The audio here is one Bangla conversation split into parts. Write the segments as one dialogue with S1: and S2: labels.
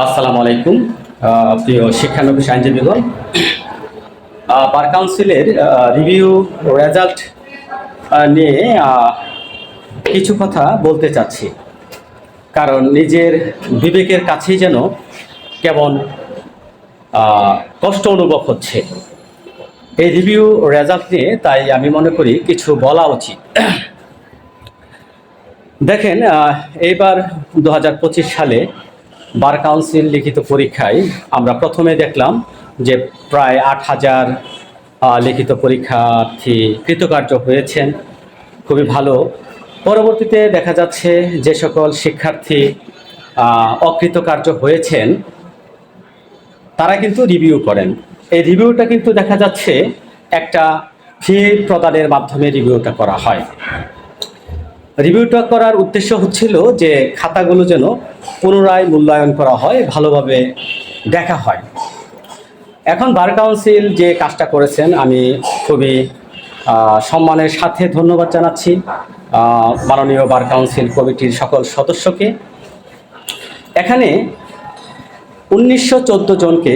S1: আসসালামু আলাইকুম প্রিয় শিক্ষানবিশ আইনজীবীগণ। বার কাউন্সিলের রিভিউ রেজাল্ট নিয়ে কিছু কথা বলতে চাচ্ছি। কারণ নিজের বিবেকের কাছেই যেন কেমন কষ্ট অনুভব হচ্ছে। এই রিভিউ রেজাল্ট নিয়ে তাই আমি মনে করি কিছু বলা উচিত। দেখেন এইবার দু হাজার পঁচিশ সালে বার কাউন্সিল লিখিত পরীক্ষায় আমরা প্রথমে দেখলাম যে প্রায় আট হাজার লিখিত পরীক্ষার্থী কৃতকার্য হয়েছেন। খুবই ভালো। পরবর্তীতে দেখা যাচ্ছে যে সকল শিক্ষার্থী অকৃতকার্য হয়েছেন, তারা কিন্তু রিভিউ করেন। এই রিভিউটা কিন্তু দেখা যাচ্ছে একটা ফি প্রদানের মাধ্যমে রিভিউটা করা হয়। রিভিউটা করার উদ্দেশ্য হচ্ছিল যে খাতাগুলো যেন পুনরায় মূল্যায়ন করা হয়, ভালোভাবে দেখা হয়। এখন বার কাউন্সিল যে কাজটা করেছেন, আমি খুবই সম্মানের সাথে ধন্যবাদ জানাচ্ছি মাননীয় বার কাউন্সিল কমিটির সকল সদস্যকে। এখানে উনিশশো চোদ্দ জনকে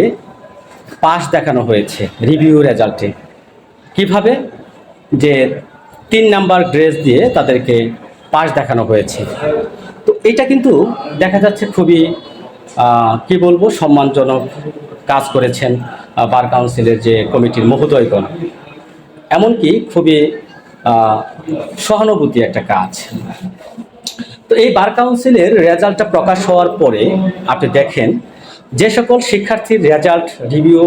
S1: পাস দেখানো হয়েছে রিভিউ রেজাল্টে। কীভাবে? যে তিন নাম্বার গ্রেস দিয়ে তাদেরকে পাস দেখানো হয়েছে। তো এটা কিন্তু দেখা যাচ্ছে খুবই কি বলব, সম্মানজনক কাজ করেছেন বার কাউন্সিলের যে কমিটির মহোদয়গণ। এমনকি খুবই সহানুভূতি একটা কাজ। তো এই বার কাউন্সিলের রেজাল্টটা প্রকাশ হওয়ার পরে আপনি দেখেন, যে সকল শিক্ষার্থীর রেজাল্ট রিভিউ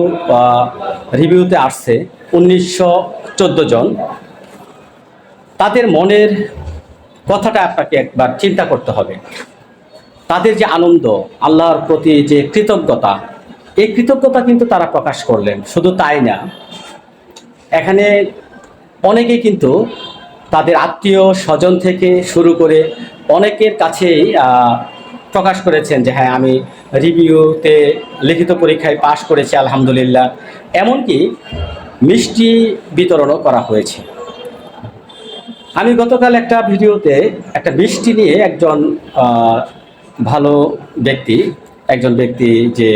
S1: রিভিউতে আসছে, উনিশশো চোদ্দ জন। তাদের মনের কথাটা আপনাকে একবার চিন্তা করতে হবে। তাদের যে আনন্দ, আল্লাহর প্রতি যে কৃতজ্ঞতা, এই কৃতজ্ঞতা কিন্তু তারা প্রকাশ করলেন, শুধু তাই না। এখানে অনেকেই কিন্তু তাদের আত্মীয় স্বজন থেকে শুরু করে অনেকের কাছেই প্রকাশ করেছেন যে হ্যাঁ আমি রিভিউতে লিখিত পরীক্ষায় পাশ করেছি, আলহামদুলিল্লাহ। এমনকি মিষ্টি বিতরণও করা হয়েছে। আমি গতকাল একটা ভিডিওতে একটা মিষ্টি নিয়ে একজন ভালো ব্যক্তি, একজন ব্যক্তি যে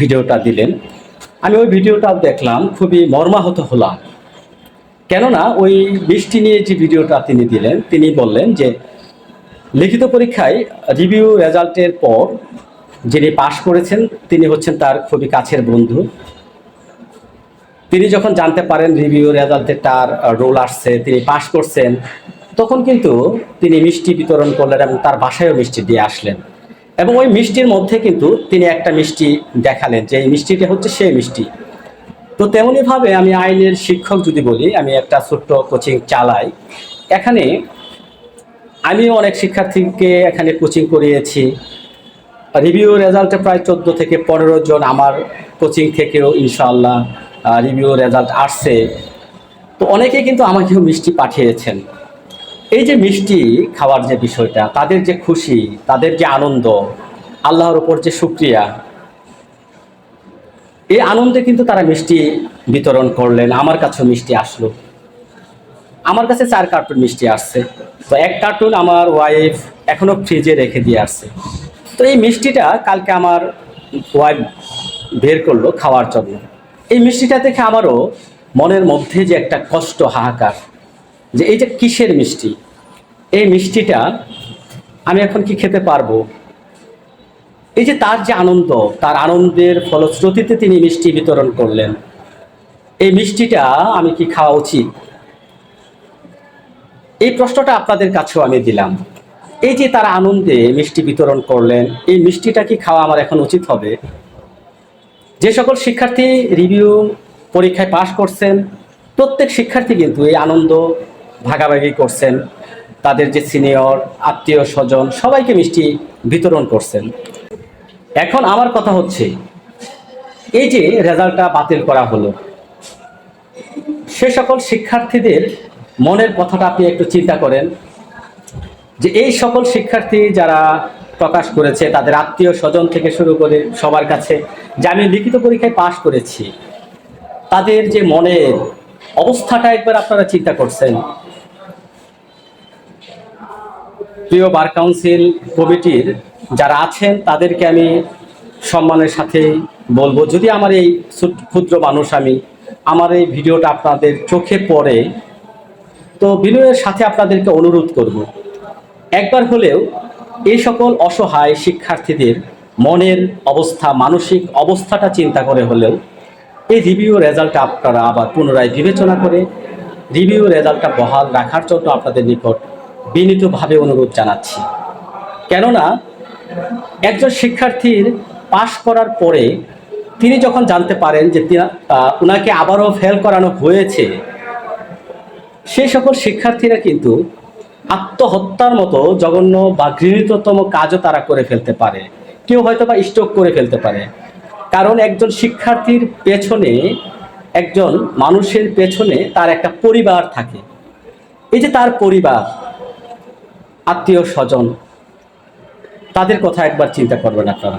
S1: ভিডিওটা দিলেন, আমি ওই ভিডিওটাও দেখলাম, খুবই মর্মাহত হলাম। কেননা ওই মিষ্টি নিয়ে যে ভিডিওটা তিনি দিলেন, তিনি বললেন যে লিখিত পরীক্ষায় রিভিউ রেজাল্টের পর যিনি পাশ করেছেন, তিনি হচ্ছেন তার খুবই কাছের বন্ধু। তিনি যখন জানতে পারেন রিভিউ রেজাল্টে তার রোল আসছে, তিনি পাশ করছেন, তখন কিন্তু তিনি মিষ্টি বিতরণ করলেন এবং তার বাসায়ও মিষ্টি দিয়ে আসলেন। এবং ওই মিষ্টির মধ্যে কিন্তু তিনি একটা মিষ্টি দেখালেন যে এই মিষ্টিটা হচ্ছে সেই মিষ্টি। তো তেমনইভাবে আমি আইনের শিক্ষক যদি বলি, আমি একটা ছোট্ট কোচিং চালাই। এখানে আমিও অনেক শিক্ষার্থীকে এখানে কোচিং করিয়েছি। রিভিউ রেজাল্টে প্রায় চোদ্দ থেকে পনেরো জন আমার কোচিং থেকেও ইনশাআল্লাহ রিভিউ রেজাল্ট আসছে। তো অনেকে কিন্তু আমাকেও মিষ্টি পাঠিয়েছেন। এই যে মিষ্টি খাওয়ার যে বিষয়টা, তাদের যে খুশি, তাদের যে আনন্দ, আল্লাহর ওপর যে সুক্রিয়া এই আনন্দে কিন্তু তারা মিষ্টি বিতরণ করলেন। আমার কাছেও মিষ্টি আসলো। আমার কাছে চার কার্টুন মিষ্টি আসছে। তো এক কার্টুন আমার ওয়াইফ এখনও ফ্রিজে রেখে দিয়ে আসছে। তো এই মিষ্টিটা কালকে আমার ওয়াইফ বের করল খাওয়ার জন্য। এই মিষ্টিটা দেখে আমারও মনের মধ্যে যে একটা কষ্ট, হাহাকার, যে এই যে কিসের মিষ্টি? এই মিষ্টিটা আমি এখন কি খেতে পারব? এই যে তার যে আনন্দ, তার আনন্দের ফলশ্রুতিতে তিনি মিষ্টি বিতরণ করলেন। এই মিষ্টিটা আমি কি খাওয়া উচিত? এই প্রশ্নটা আপনাদের কাছেও আমি দিলাম। এই যে তারা আনন্দে মিষ্টি বিতরণ করলেন, এই মিষ্টিটা কি খাওয়া আমার এখন উচিত হবে? যে সকল শিক্ষার্থী রিভিউ পরীক্ষায় পাশ করছেন, প্রত্যেক শিক্ষার্থী কিন্তু এই আনন্দ ভাগাভাগি করছেন। তাদের যে সিনিয়র আত্মীয় স্বজন, সবাইকে মিষ্টি বিতরণ করছেন। এখন আমার কথা হচ্ছে, এই যে রেজাল্টটা বাতিল করা হলো, সে সকল শিক্ষার্থীদের মনের কথাটা আপনি একটু চিন্তা করেন যে এই সকল শিক্ষার্থী যারা প্রকাশ করেছে, তাদের আত্মীয় স্বজন থেকে শুরু করে সবার কাছে। যে আমি লিখিত পরীক্ষায় পাশ করেছি, তাদের যে মনের অবস্থাটা একবার আপনারা চিন্তা করছেন। প্রিয় বার কাউন্সিল কমিটির যারা আছেন, তাদেরকে আমি সম্মানের সাথে বলব, যদি আমার এই ক্ষুদ্র মানুষ আমি, আমার এই ভিডিওটা আপনাদের চোখে পড়ে, তো বিনয়ের সাথে আপনাদেরকে অনুরোধ করব। একবার হলেও এই সকল অসহায় শিক্ষার্থীদের মনের অবস্থা, মানসিক অবস্থাটা চিন্তা করে হলেও এই রিভিউ রেজাল্টটা আপনারা আবার পুনরায় বিবেচনা করে রিভিউ রেজাল্টটা বহাল রাখার জন্য আপনাদের নিকট বিনীতভাবে অনুরোধ জানাচ্ছি। কেননা একজন শিক্ষার্থীর পাশ করার পরে তিনি যখন জানতে পারেন যে উনাকে আবারও ফেল করানো হয়েছে সেই সকল শিক্ষার্থীরা কিন্তু আত্মহত্যার মতো জঘন্য বা ঘৃণিততম কাজও তারা করে ফেলতে পারে। কেউ হয়তো বা স্ট্রোক করে ফেলতে পারে। কারণ একজন শিক্ষার্থীর পেছনে, একজন মানুষের পেছনে তার একটা পরিবার থাকে। এই যে তার পরিবার, আত্মীয় স্বজন, তাদের কথা একবার চিন্তা করবেন আপনারা।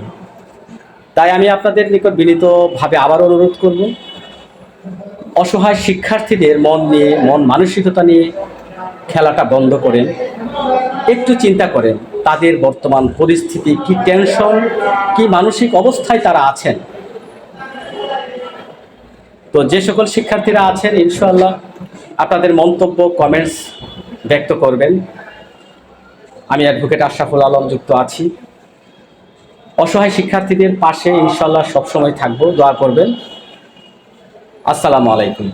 S1: তাই আমি আপনাদের নিকট বিনীতভাবে আবার অনুরোধ করব, অসহায় শিক্ষার্থীদের মন নিয়ে, মন মানসিকতা নিয়ে খেলাটা বন্ধ করেন। একটু চিন্তা করেন, তাদের বর্তমান পরিস্থিতি কি টেনশন কি মানসিক অবস্থায় তারা আছেন? তো যে সকল শিক্ষার্থীরা আছেন ইনশাল্লাহ আপনাদের মন্তব্য কমেন্টস ব্যক্ত করবেন। আমি অ্যাডভোকেট আশরাফুল আলম যুক্ত আছি। অসহায় শিক্ষার্থীদের পাশে ইনশাল্লাহ সবসময় থাকব, দোয়া করবেন। আসসালামু আলাইকুম।